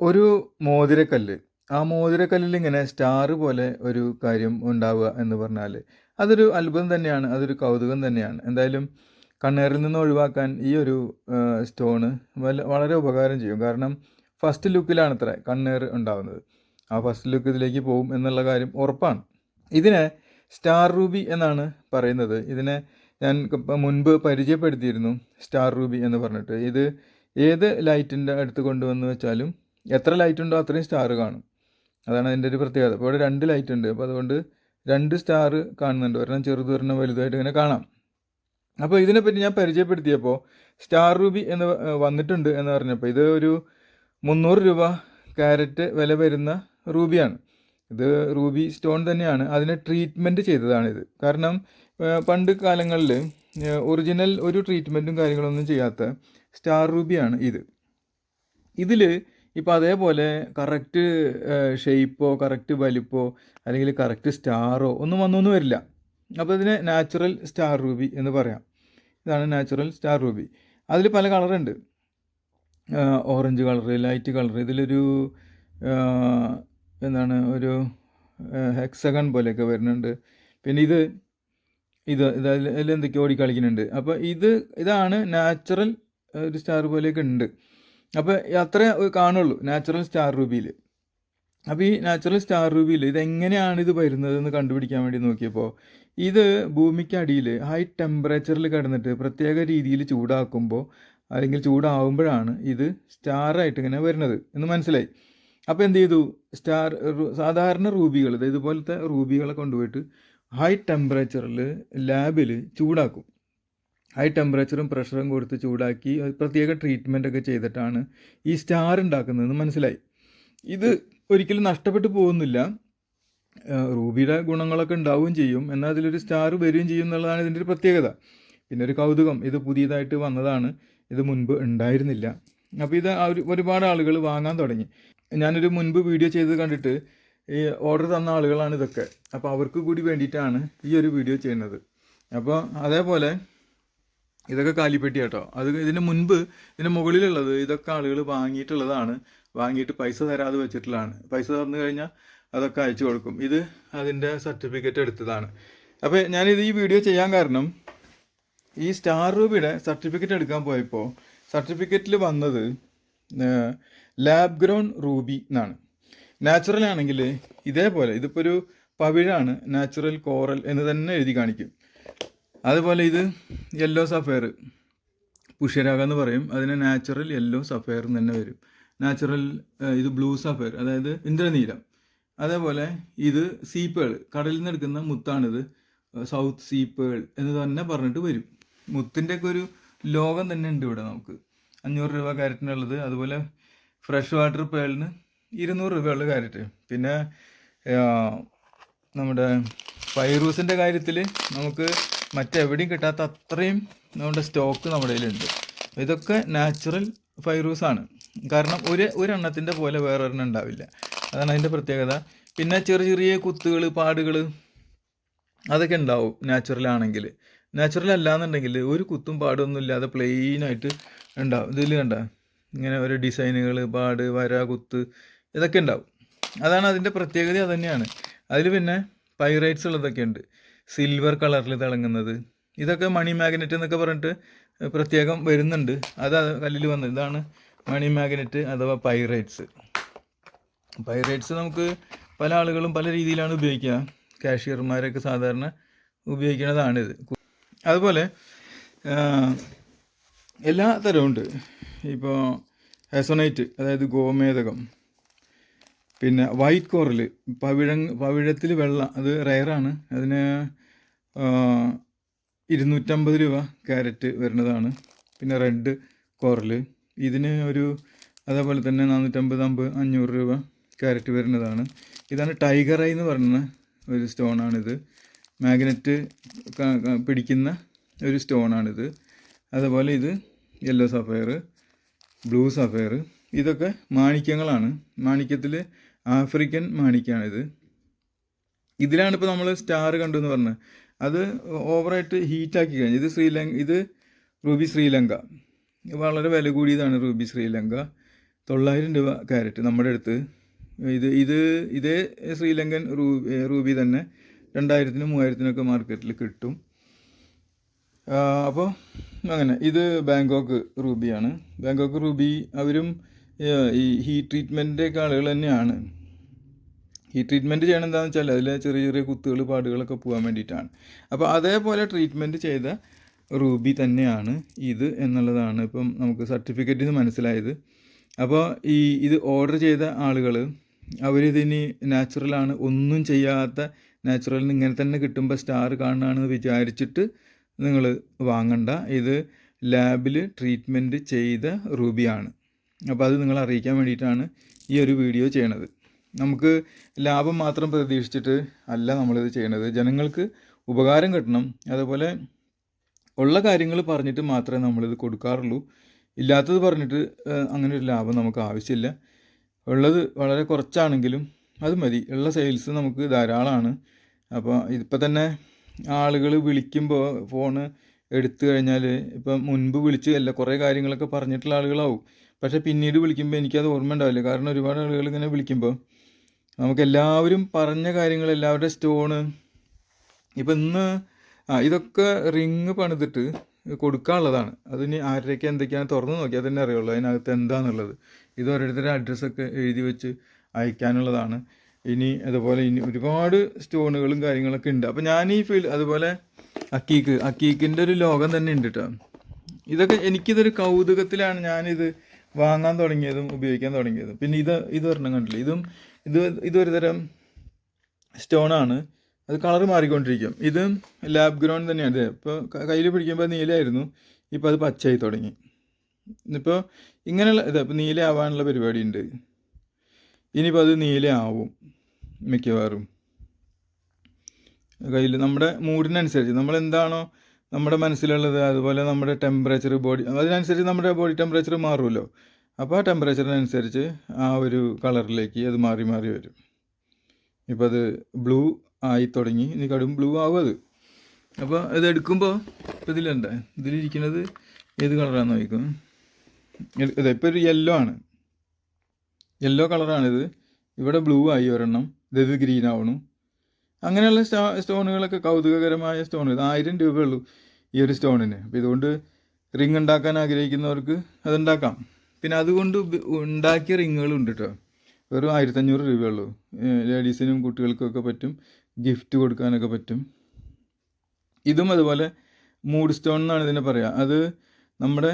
ഒരു മോതിരക്കല്ല്. ആ മോതിരക്കല്ലിൽ ഇങ്ങനെ സ്റ്റാർ പോലെ ഒരു കാര്യം ഉണ്ടാവുക എന്ന് പറഞ്ഞാൽ അതൊരു അത്ഭുതം തന്നെയാണ് അതൊരു കൗതുകം തന്നെയാണ്. എന്തായാലും കണ്ണേറിൽ നിന്ന് ഒഴിവാക്കാൻ ഈ ഒരു സ്റ്റോണ് വളരെ ഉപകാരം ചെയ്യും. കാരണം ഫസ്റ്റ് ലുക്കിലാണ് അത്ര കണ്ണേർ ഉണ്ടാവുന്നത്. ആ ഫസ്റ്റ് ലുക്ക് ഇതിലേക്ക് പോകും എന്നുള്ള കാര്യം ഉറപ്പാണ്. ഇതിനെ സ്റ്റാർ റൂബി എന്നാണ് പറയുന്നത്. ഇതിനെ ഞാൻ മുൻപ് പരിചയപ്പെടുത്തിയിരുന്നു സ്റ്റാർ റൂബി എന്ന് പറഞ്ഞിട്ട്. ഇത് ഏത് ലൈറ്റിന്റെ അടുത്ത് കൊണ്ടുവന്ന് വെച്ചാലും എത്ര ലൈറ്റ് ഉണ്ടോ അത്രയും സ്റ്റാർ കാണും. അതാണ് അതിന്റെ ഒരു പ്രത്യേകത. അപ്പോൾ ഇവിടെ രണ്ട് ലൈറ്റ് ഉണ്ട്. അപ്പോൾ അതുകൊണ്ട് രണ്ട് സ്റ്റാർ കാണുന്നുണ്ട്. ഒരെണ്ണം ചെറുത് ഒരെണ്ണം വലുതായിട്ട് ഇങ്ങനെ കാണാം. അപ്പോൾ ഇതിനെപ്പറ്റി ഞാൻ പരിചയപ്പെടുത്തിയപ്പോൾ സ്റ്റാർ റൂബി എന്ന് വന്നിട്ടുണ്ട് എന്ന് പറഞ്ഞപ്പോൾ ഇത് ഒരു മുന്നൂറ് രൂപ ക്യാരറ്റ് വില വരുന്ന റൂബിയാണ് ഇത് റൂബി സ്റ്റോൺ തന്നെയാണ്. അതിനെ ട്രീറ്റ്മെന്റ് ചെയ്തതാണിത്. കാരണം പണ്ട് കാലങ്ങളിൽ ഒറിജിനൽ ഒരു ട്രീറ്റ്മെന്റും കാര്യങ്ങളൊന്നും ചെയ്യാത്ത സ്റ്റാർ റൂബിയാണ് ഇത്. ഇതിൽ ഇപ്പോൾ അതേപോലെ കറക്റ്റ് ഷേപ്പോ കറക്റ്റ് വലിപ്പോ അല്ലെങ്കിൽ കറക്റ്റ് സ്റ്റാറോ ഒന്നും വന്നൊന്നും വരില്ല. അപ്പോൾ ഇതിന് നാച്ചുറൽ സ്റ്റാർ റൂബി എന്ന് പറയാം. ഇതാണ് നാച്ചുറൽ സ്റ്റാർ റൂബി അതിൽ പല കളറുണ്ട് ഓറഞ്ച് കളർ ലൈറ്റ് കളർ ഇതിലൊരു എന്താണ് ഒരു ഹെക്സഗൺ പോലെയൊക്കെ വരുന്നുണ്ട്. പിന്നെ ഇത് ഇത് ഇത് അതിൽ ഓടി അപ്പോൾ ഇത് ഇതാണ് നാച്ചുറൽ ഒരു സ്റ്റാർ പോലെയൊക്കെ ഉണ്ട്. അപ്പോൾ അത്രേ കാണുള്ളൂ നാച്ചുറൽ സ്റ്റാർ റൂബിയിൽ അപ്പോൾ ഈ നാച്ചുറൽ സ്റ്റാർ റൂബിയിൽ ഇതെങ്ങനെയാണ് ഇത് വരുന്നതെന്ന് കണ്ടുപിടിക്കാൻ വേണ്ടി നോക്കിയപ്പോൾ ഇത് ഭൂമിക്കടിയിൽ ഹൈ ടെമ്പറേച്ചറിൽ കിടന്നിട്ട് പ്രത്യേക രീതിയിൽ ചൂടാക്കുമ്പോൾ അല്ലെങ്കിൽ ചൂടാവുമ്പോഴാണ് ഇത് സ്റ്റാറായിട്ട് ഇങ്ങനെ വരുന്നത് എന്ന് മനസ്സിലായി. അപ്പോൾ എന്ത് ചെയ്തു? സ്റ്റാർ സാധാരണ റൂബികൾ ഇത് ഇതുപോലത്തെ റൂബികളെ കൊണ്ടുപോയിട്ട് ഹൈ ടെമ്പറേച്ചറിൽ ലാബിൽ ചൂടാക്കും. ഹൈ ടെമ്പറേച്ചറും പ്രഷറും കൊടുത്ത് ചൂടാക്കി പ്രത്യേക ട്രീറ്റ്മെന്റ് ഒക്കെ ചെയ്തിട്ടാണ് ഈ സ്റ്റാർ ഉണ്ടാക്കുന്നതെന്ന് മനസ്സിലായി. ഇത് ഒരിക്കലും നഷ്ടപ്പെട്ടു പോകുന്നില്ല. റൂബിയുടെ ഗുണങ്ങളൊക്കെ ഉണ്ടാവുകയും ചെയ്യും. എന്നാൽ അതിലൊരു സ്റ്റാർ വരികയും ചെയ്യും എന്നുള്ളതാണ് ഇതിന്റെ ഒരു പ്രത്യേകത. പിന്നെ ഒരു കൗതുകം. ഇത് പുതിയതായിട്ട് വന്നതാണ്. ഇത് മുൻപ് ഉണ്ടായിരുന്നില്ല. അപ്പോൾ ഇത് ഒരു- ഒരുപാട് ആളുകൾ വാങ്ങാൻ തുടങ്ങി. ഞാനൊരു മുൻപ് വീഡിയോ ചെയ്ത് കണ്ടിട്ട് ഈ ഓർഡർ തന്ന ആളുകളാണ് ഇതൊക്കെ. അപ്പോൾ അവർക്ക് കൂടി വേണ്ടിയിട്ടാണ് ഈ ഒരു വീഡിയോ ചെയ്യുന്നത്. അപ്പോൾ അതേപോലെ ഇതൊക്കെ കാലിപ്പെട്ടി കേട്ടോ. അത് ഇതിന് മുൻപ് ഇതിന് മുകളിലുള്ളത് ഇതൊക്കെ ആളുകൾ വാങ്ങിയിട്ടുള്ളതാണ്. വാങ്ങിയിട്ട് പൈസ തരാതെ വെച്ചിട്ടുള്ളതാണ്. പൈസ തന്നു കഴിഞ്ഞാൽ അതൊക്കെ അയച്ചു കൊടുക്കും. ഇത് അതിന്റെ സർട്ടിഫിക്കറ്റ് എടുത്തതാണ്. അപ്പോൾ ഞാനിത് ഈ വീഡിയോ ചെയ്യാൻ കാരണം ഈ സ്റ്റാർ റൂബിയുടെ സർട്ടിഫിക്കറ്റ് എടുക്കാൻ പോയപ്പോൾ സർട്ടിഫിക്കറ്റിൽ വന്നത് ലാബ് ഗ്രോൺ റൂബി എന്നാണ്. നാച്ചുറൽ ആണെങ്കിൽ ഇതേപോലെ ഇതിപ്പോൾ ഒരു പവിഴാണ് നാച്ചുറൽ കോറൽ എന്ന് തന്നെ എഴുതി കാണിക്കും. അതുപോലെ ഇത് യെല്ലോ സഫയർ പുഷ്യരാഗ എന്ന് പറയും. അതിന് നാച്ചുറൽ യെല്ലോ സഫയർ എന്ന് തന്നെ വരും. നാച്ചുറൽ ഇത് ബ്ലൂ സഫയർ അതായത് ഇന്ദ്രനീലം. അതേപോലെ ഇത് സീപ്പേൾ കടലിൽ നിന്ന് എടുക്കുന്ന മുത്താണിത്. സൗത്ത് സീപ്പേൾ എന്ന് തന്നെ പറഞ്ഞിട്ട് വരും. മുത്തിന്റെ ഒക്കെ ഒരു ലോകം തന്നെ ഉണ്ട് ഇവിടെ നമുക്ക്. അഞ്ഞൂറ് രൂപ ക്യാരറ്റിനുള്ളത് അതുപോലെ ഫ്രഷ് വാട്ടർ പേളിന് ഇരുന്നൂറ് രൂപയുള്ള കാരറ്റ് പിന്നെ നമ്മുടെ പൈറൂസിന്റെ കാര്യത്തിൽ നമുക്ക് മറ്റെവിടെയും കിട്ടാത്ത അത്രയും നമ്മുടെ സ്റ്റോക്ക് നമ്മുടെ കയ്യിലുണ്ട്. ഇതൊക്കെ നാച്ചുറൽ ഫൈറൂസ് ആണ്. കാരണം ഒരു ഒരെണ്ണത്തിന്റെ പോലെ വേറൊരെണ്ണം ഉണ്ടാവില്ല. അതാണ് അതിന്റെ പ്രത്യേകത. പിന്നെ ചെറിയ ചെറിയ കുത്തുകൾ പാടുകൾ അതൊക്കെ ഉണ്ടാവും നാച്ചുറൽ ആണെങ്കിൽ. നാച്ചുറൽ അല്ലാന്നുണ്ടെങ്കിൽ ഒരു കുത്തും പാടൊന്നും ഇല്ലാതെ പ്ലെയിനായിട്ട് ഉണ്ടാവും. ഇതിൽ കണ്ട? ഇങ്ങനെ ഓരോ ഡിസൈനുകൾ പാട് വര കുത്ത് ഇതൊക്കെ ഉണ്ടാവും. അതാണ് അതിന്റെ പ്രത്യേകത അതുതന്നെയാണ് അതിൽ പിന്നെ പൈറൈറ്റ്സ് ഉള്ളതൊക്കെ ഉണ്ട്. സിൽവർ കളറിൽ തിളങ്ങുന്നത്. ഇതൊക്കെ മണി മാഗ്നറ്റ് എന്നൊക്കെ പറഞ്ഞിട്ട് പ്രത്യേകം വരുന്നുണ്ട്. അത് കല്ലിൽ വന്നത് ഇതാണ് മണി മാഗ്നറ്റ് അഥവാ പൈറേറ്റ്സ് പൈറേറ്റ്സ് നമുക്ക് പല ആളുകളും പല രീതിയിലാണ് ഉപയോഗിക്കുക. കാഷ്യർമാരൊക്കെ സാധാരണ ഉപയോഗിക്കുന്നതാണിത് അതുപോലെ എല്ലാ തരമുണ്ട് ഇപ്പോൾ ഹെസോനൈറ്റ് അതായത് ഗോമേതകം പിന്നെ വൈറ്റ് കോറൽ പവിഴ പവിഴത്തിൽ വെള്ള അത് റയറാണ് അതിന് ഇരുന്നൂറ്റമ്പത് രൂപ ക്യാരറ്റ് വരുന്നതാണ്. പിന്നെ റെഡ് കോറൽ ഇതിന് ഒരു അതേപോലെ തന്നെ നാനൂറ്റമ്പത് അമ്പത് അഞ്ഞൂറ് രൂപ ക്യാരറ്റ് വരുന്നതാണ്. ഇതാണ് ടൈഗർ ഐ എന്ന് പറയുന്ന ഒരു സ്റ്റോണാണിത്. മാഗ്നറ്റ് പിടിക്കുന്ന ഒരു സ്റ്റോണാണിത്. അതുപോലെ ഇത് യെല്ലോ സഫയർ ബ്ലൂ സഫയർ. ഇതൊക്കെ മാണിക്യങ്ങളാണ്. മാണിക്യത്തിൽ ആഫ്രിക്കൻ മാണിക്യമാണിത് ഇതിലാണ് ഇപ്പോൾ നമ്മൾ സ്റ്റാർ കണ്ടു എന്ന് പറഞ്ഞത് അത് ഓവറായിട്ട് ഹീറ്റാക്കി കഴിഞ്ഞു. ഇത് ശ്രീലങ്ക ഇത് റൂബി ശ്രീലങ്ക. വളരെ വില കൂടിയതാണ് റൂബി ശ്രീലങ്ക. തൊള്ളായിരം രൂപ ക്യാരറ്റ് നമ്മുടെ അടുത്ത്. ഇത് ഇത് ഇതേ ശ്രീലങ്കൻ റൂബി റൂബി തന്നെ രണ്ടായിരത്തിനും മൂവായിരത്തിനൊക്കെ മാർക്കറ്റിൽ കിട്ടും. അപ്പോൾ അങ്ങനെ ഇത് ബാങ്കോക്ക് റൂബിയാണ്. ബാങ്കോക്ക് റൂബി അവരും ഈ ഹീറ്റ് ട്രീറ്റ്മെന്റിന്റെയൊക്കെ ആളുകൾ തന്നെയാണ്. ഈ ട്രീറ്റ്മെന്റ് ചെയ്യണം എന്താണെന്ന് വെച്ചാൽ അതിൽ ചെറിയ ചെറിയ കുത്തുകൾ പാടുകളൊക്കെ പോകാൻ വേണ്ടിയിട്ടാണ്. അപ്പോൾ അതേപോലെ ട്രീറ്റ്മെന്റ് ചെയ്ത റൂബി തന്നെയാണ് ഇത് എന്നുള്ളതാണ് ഇപ്പം നമുക്ക് സർട്ടിഫിക്കറ്റിൽ നിന്ന് മനസ്സിലായത്. അപ്പോൾ ഈ ഇത് ഓർഡർ ചെയ്ത ആളുകൾ അവരിതിനി നാച്ചുറലാണ് ഒന്നും ചെയ്യാത്ത നാച്ചുറലിന് ഇങ്ങനെ തന്നെ കിട്ടുമ്പോൾ സ്റ്റാർ കാണുകയാണെന്ന് വിചാരിച്ചിട്ട് നിങ്ങൾ വാങ്ങണ്ട. ഇത് ലാബിൽ ട്രീറ്റ്മെന്റ് ചെയ്ത റൂബിയാണ്. അപ്പോൾ അത് നിങ്ങൾ അറിയിക്കാൻ വേണ്ടിയിട്ടാണ് ഈ ഒരു വീഡിയോ ചെയ്യണത്. നമുക്ക് ലാഭം മാത്രം പ്രതീക്ഷിച്ചിട്ട് അല്ല നമ്മളിത് ചെയ്യേണ്ടത് ജനങ്ങൾക്ക് ഉപകാരം കിട്ടണം. അതുപോലെ ഉള്ള കാര്യങ്ങൾ പറഞ്ഞിട്ട് മാത്രമേ നമ്മളിത് കൊടുക്കാറുള്ളൂ. ഇല്ലാത്തത് പറഞ്ഞിട്ട് അങ്ങനെ ഒരു ലാഭം നമുക്ക് ആവശ്യമില്ല. ഉള്ളത് വളരെ കുറച്ചാണെങ്കിലും അത് മതി. ഉള്ള സെയിൽസ് നമുക്ക് ധാരാളമാണ്. അപ്പോൾ ഇപ്പം തന്നെ ആളുകൾ വിളിക്കുമ്പോൾ ഫോണ് എടുത്തു കഴിഞ്ഞാൽ ഇപ്പം മുൻപ് വിളിച്ച് അല്ല കുറേ കാര്യങ്ങളൊക്കെ പറഞ്ഞിട്ടുള്ള ആളുകളാവും. പക്ഷേ പിന്നീട് വിളിക്കുമ്പോൾ എനിക്കത് ഓർമ്മ ഉണ്ടാവില്ല കാരണം ഒരുപാട് ആളുകൾ ഇങ്ങനെ വിളിക്കുമ്പോൾ നമുക്ക് എല്ലാവരും പറഞ്ഞ കാര്യങ്ങൾ എല്ലാവരുടെ സ്റ്റോണ്. ഇപ്പം ഇന്ന് ആ ഇതൊക്കെ റിങ് പണിതിട്ട് കൊടുക്കാനുള്ളതാണ്. അതിന് ആരുടെയൊക്കെ എന്തൊക്കെയാണ് തുറന്ന് നോക്കി തന്നെ അറിയുള്ളൂ. അതിനകത്ത് എന്താണെന്നുള്ളത് ഇത് ഓരോരുത്തരുടെ അഡ്രസ്സൊക്കെ എഴുതി വെച്ച് അയക്കാനുള്ളതാണ്. ഇനി അതുപോലെ ഇനി ഒരുപാട് സ്റ്റോണുകളും കാര്യങ്ങളൊക്കെ ഉണ്ട്. അപ്പോൾ ഞാൻ ഈ ഫീൽഡ് അതുപോലെ അക്കീക്ക് അക്കീക്കിന്റെ ഒരു ലോകം തന്നെ ഉണ്ട് കേട്ടോ ഇതൊക്കെ എനിക്കിതൊരു കൗതുകത്തിലാണ് ഞാനിത് വാങ്ങാൻ തുടങ്ങിയതും ഉപയോഗിക്കാൻ തുടങ്ങിയതും. പിന്നെ ഇത് ഇത് ഒരെണ്ണം കണ്ടില്ല? ഇതും ഇത് ഇതൊരു തരം സ്റ്റോണാണ്. അത് കളർ മാറിക്കൊണ്ടിരിക്കും. ഇത് ലാബ് ഗ്രൗണ്ട് തന്നെയാണ്. ഇപ്പോൾ കയ്യിൽ പിടിക്കുമ്പോൾ നീലയായിരുന്നു. ഇപ്പോൾ അത് പച്ചയായി തുടങ്ങി. ഇപ്പോൾ ഇങ്ങനെയുള്ള ഇത് ഇപ്പോൾ നീലയാവാനുള്ള പരിപാടി ഉണ്ട് ഇനിയിപ്പോൾ അത് നീല ആവും മിക്കവാറും. കയ്യിൽ നമ്മുടെ മൂഡിനനുസരിച്ച് നമ്മൾ എന്താണോ നമ്മുടെ മനസ്സിലുള്ളത് അതുപോലെ നമ്മുടെ ടെമ്പറേച്ചർ ബോഡി അതിനനുസരിച്ച് നമ്മുടെ ബോഡി ടെമ്പറേച്ചർ മാറുമല്ലോ. അപ്പോൾ ആ ടെമ്പറേച്ചറിനനുസരിച്ച് ആ ഒരു കളറിലേക്ക് അത് മാറി മാറി വരും. ഇപ്പോൾ അത് ബ്ലൂ ആയി തുടങ്ങി ഇനി കടും ബ്ലൂ ആവും അത്. അപ്പോൾ ഇത് എടുക്കുമ്പോൾ ഇപ്പോൾ ഇതിലുണ്ട് ഇതിലിരിക്കുന്നത് ഏത് കളറാണെന്ന് നോക്കും ഇത് ഇപ്പോൾ ഒരു യെല്ലോ ആണ്. യെല്ലോ കളറാണിത് ഇവിടെ ബ്ലൂ ആയി ഒരെണ്ണം. ഇത് ഗ്രീൻ ആവണു. അങ്ങനെയുള്ള സ്റ്റോ സ്റ്റോണുകളൊക്കെ കൗതുകകരമായ ഇത് ആയിരം രൂപയുള്ളൂ ഈ ഒരു സ്റ്റോണിന്. അപ്പോൾ ഇതുകൊണ്ട് റിങ് ഉണ്ടാക്കാൻ ആഗ്രഹിക്കുന്നവർക്ക് അതുണ്ടാക്കാം. പിന്നെ അതുകൊണ്ട് ഉണ്ടാക്കിയ റിങ്ങുകളുണ്ട് കേട്ടോ വെറും ആയിരത്തഞ്ഞൂറ് രൂപയുള്ളൂ. ലേഡീസിനും കുട്ടികൾക്കൊക്കെ പറ്റും. ഗിഫ്റ്റ് കൊടുക്കാനൊക്കെ പറ്റും. ഇതും അതുപോലെ മൂഡ് സ്റ്റോൺ എന്നാണ് ഇതിനെ പറയുക അത് നമ്മുടെ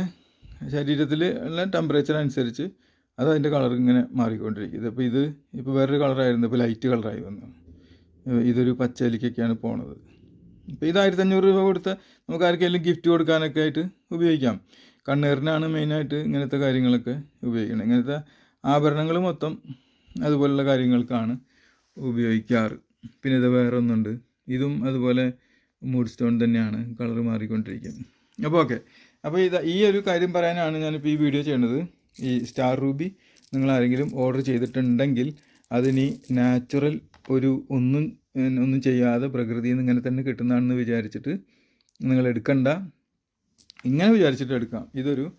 ശരീരത്തിൽ ഉള്ള ടെമ്പറേച്ചർ അനുസരിച്ച് അത് അതിന്റെ കളർ ഇങ്ങനെ മാറിക്കൊണ്ടിരിക്കും. അപ്പോൾ ഇത് ഇപ്പോൾ വേറൊരു കളറായിരുന്നു ഇപ്പോൾ ലൈറ്റ് കളറായി വന്നു. ഇതൊരു പച്ചലിക്കൊക്കെയാണ് പോണത്. ഇപ്പോൾ ഇത് ആയിരത്തഞ്ഞൂറ് രൂപ കൊടുത്ത് നമുക്ക് ആർക്കെങ്കിലും ഗിഫ്റ്റ് കൊടുക്കാനൊക്കെ ആയിട്ട് ഉപയോഗിക്കാം. കണ്ണേറിനാണ് മെയിനായിട്ട് ഇങ്ങനത്തെ കാര്യങ്ങളൊക്കെ ഉപയോഗിക്കുന്നത് ഇങ്ങനത്തെ ആഭരണങ്ങൾ മൊത്തം അതുപോലുള്ള കാര്യങ്ങൾക്കാണ് ഉപയോഗിക്കാറ്. പിന്നെ ഇത് വേറെ ഒന്നുണ്ട് ഇതും അതുപോലെ മൂഡ് സ്റ്റോൺ തന്നെയാണ് കളർ മാറിക്കൊണ്ടിരിക്കും അപ്പോൾ ഓക്കെ. അപ്പോൾ ഇത് ഈ ഒരു കാര്യം പറയാനാണ് ഞാനിപ്പോൾ ഈ വീഡിയോ ചെയ്യേണ്ടത് ഈ സ്റ്റാർ റൂബി നിങ്ങൾ ആരെങ്കിലും ഓർഡർ ചെയ്തിട്ടുണ്ടെങ്കിൽ അതിനി നാച്ചുറൽ ഒരു ഒന്നും ഒന്നും ചെയ്യാതെ പ്രകൃതിയിൽ നിന്ന് ഇങ്ങനെ തന്നെ കിട്ടുന്നതാണെന്ന് വിചാരിച്ചിട്ട് നിങ്ങൾ എടുക്കണ്ട. ഇങ്ങനെ വിചാരിച്ചിട്ട് എടുക്കാം. ഇതൊരു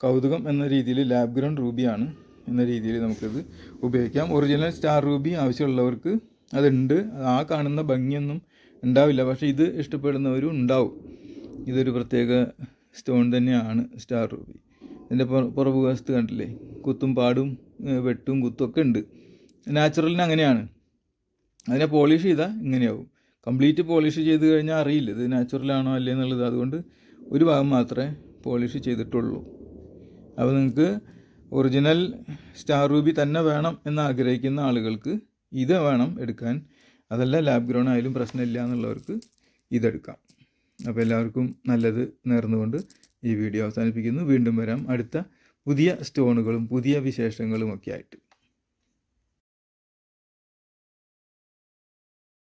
കൗതുകം എന്ന രീതിയിൽ ലാബ് ഗ്രൗണ്ട് റൂബിയാണ് എന്ന രീതിയിൽ നമുക്കിത് ഉപയോഗിക്കാം. ഒറിജിനൽ സ്റ്റാർ റൂബി ആവശ്യമുള്ളവർക്ക് അതുണ്ട്. ആ കാണുന്ന ഭംഗിയൊന്നും ഉണ്ടാവില്ല. പക്ഷേ ഇത് ഇഷ്ടപ്പെടുന്നവരും ഉണ്ടാവും. ഇതൊരു പ്രത്യേക സ്റ്റോൺ തന്നെയാണ് സ്റ്റാർ റൂബി ഇതിന്റെ പുറ പുറകു വശത്ത് കണ്ടില്ലേ? കുത്തും പാടും വെട്ടും കുത്തും ഒക്കെ ഉണ്ട്. നാച്ചുറലിന് അങ്ങനെയാണ്. അതിനെ പോളിഷ് ചെയ്താൽ ഇങ്ങനെയാവും. കംപ്ലീറ്റ് പോളിഷ് ചെയ്ത് കഴിഞ്ഞാൽ അറിയില്ല. ഇത് നാച്ചുറലാണോ അല്ലേ എന്നുള്ളത്. അതുകൊണ്ട് ഒരു ഭാഗം മാത്രമേ പോളിഷ് ചെയ്തിട്ടുള്ളൂ. അപ്പോൾ നിങ്ങൾക്ക് ഒറിജിനൽ സ്റ്റാർ റൂബി തന്നെ വേണം എന്ന് ആഗ്രഹിക്കുന്ന ആളുകൾക്ക് ഇത് വേണം എടുക്കാൻ. അതല്ല ലാബ് ഗ്രൗണ്ട് ആയാലും പ്രശ്നമില്ല എന്നുള്ളവർക്ക് ഇതെടുക്കാം. അപ്പോൾ എല്ലാവർക്കും നല്ലത് നേർന്നുകൊണ്ട് ഈ വീഡിയോ അവസാനിപ്പിക്കുന്നു. വീണ്ടും വരാം അടുത്ത പുതിയ സ്റ്റോണുകളും പുതിയ വിശേഷങ്ങളും ഒക്കെ ആയിട്ട്.